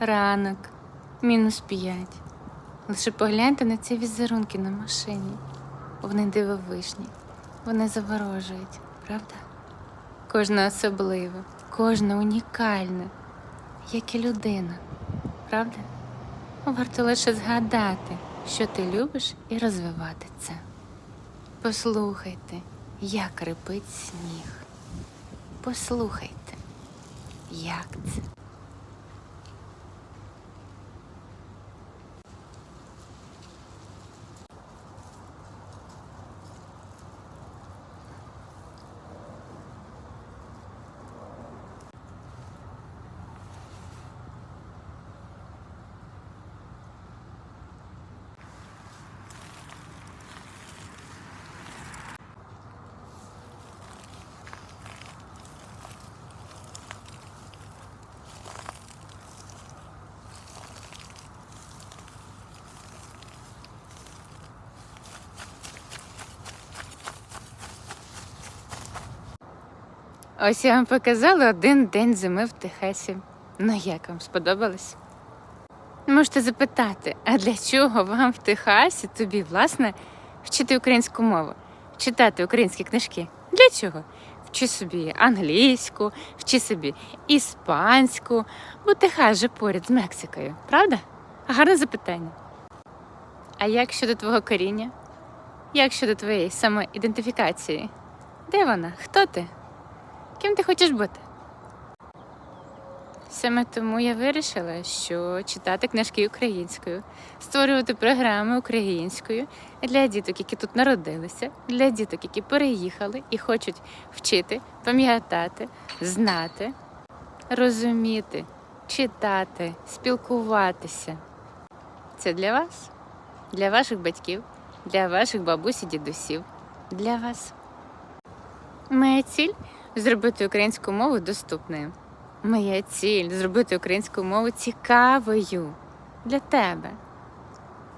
ранок, мінус п'ять. Лише погляньте на ці візерунки на машині. Вони дивовижні, вони заворожують, правда? Кожна особлива, кожна унікальна, як і людина, правда? Варто лише згадати, що ти любиш, і розвивати це. Послухайте, як рипить сніг. Послухайте, як це. Ось я вам показала один день зими в Техасі. Ну як вам сподобалось? Можете запитати, а для чого вам в Техасі тобі, власне, вчити українську мову, читати українські книжки? Для чого? Вчи собі англійську, вчи собі іспанську, бо Техас же поряд з Мексикою, правда? Гарне запитання. А як щодо твого коріння? Як щодо твоєї самоідентифікації? Де вона? Хто ти? Ким ти хочеш бути? Саме тому я вирішила, що читати книжки українською, створювати програми українською для діток, які тут народилися, для діток, які переїхали і хочуть вчити, пам'ятати, знати, розуміти, читати, спілкуватися. Це для вас, для ваших батьків, для ваших бабусь і дідусів, для вас. Моя ціль зробити українську мову доступною. Моя ціль зробити українську мову цікавою для тебе.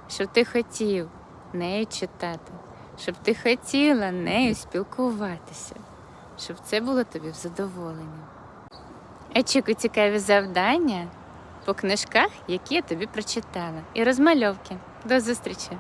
Щоб ти хотів нею читати, щоб ти хотіла нею спілкуватися, щоб це було тобі в задоволення. Очікуй цікаві завдання по книжках, які я тобі прочитала, і розмальовки. До зустрічі!